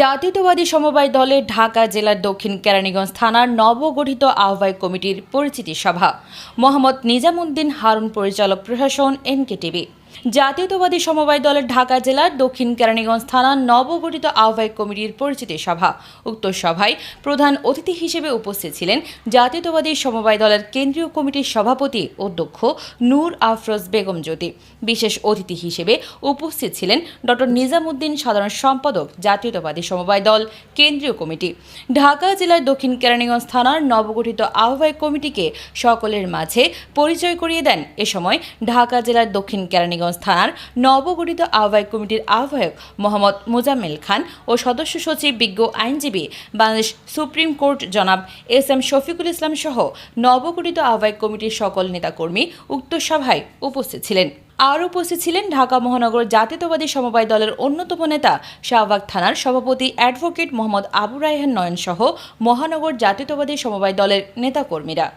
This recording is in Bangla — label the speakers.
Speaker 1: জাতীয়তাবাদী সমবায় দলে ঢাকা জেলার দক্ষিণ কেরানীগঞ্জ থানার নবগঠিত আহ্বায়ক কমিটির পরিচিতি সভা। মোহাম্মদ নিজামুদ্দিন হারুন, পরিচালক প্রশাসন, এনকেটিভি। জাতীয়তাবাদী সমবায় দলের ঢাকা জেলার দক্ষিণ কেরানীগঞ্জ থানার নবগঠিত আহ্বায়ক কমিটির পরিচিতি সভা। উক্ত সভায় প্রধান অতিথি হিসেবে উপস্থিত ছিলেন জাতীয়তাবাদী সমবায় দলের কেন্দ্রীয় কমিটির সভাপতি অধ্যক্ষ নূর আফরোজ বেগম জ্যোতি। বিশেষ অতিথি হিসেবে উপস্থিত ছিলেন ডক্টর নিজামুদ্দিন সাধারণ সম্পাদক জাতীয়তাবাদী সমবায় দল কেন্দ্রীয় কমিটি। ঢাকা জেলার দক্ষিণ কেরানীগঞ্জ থানার নবগঠিত আহ্বায়ক কমিটিকে সকলের মাঝে পরিচয় করিয়ে দেন। এ সময় ঢাকা জেলার দক্ষিণ কেরানীগঞ্জ থানার নবগঠিত আহ্বায়ক কমিটির আহ্বায়ক মোহাম্মদ মোজাম্মেল খান ও সদস্য সচিব বিজ্ঞ আইনজীবী বাংলাদেশ সুপ্রিম কোর্ট জনাব এস এম শফিকুল ইসলাম সহ নবগঠিত আহ্বায়ক কমিটির সকল নেতাকর্মী উক্ত সভায় উপস্থিত ছিলেন। আর উপস্থিত ছিলেন ঢাকা মহানগর জাতীয়তাবাদী সমবায় দলের অন্যতম নেতা শাহবাগ থানার সভাপতি অ্যাডভোকেট মোহাম্মদ আবু রায়হান নয়ন সহ মহানগর জাতীয়তাবাদী সমবায় দলের নেতাকর্মীরা।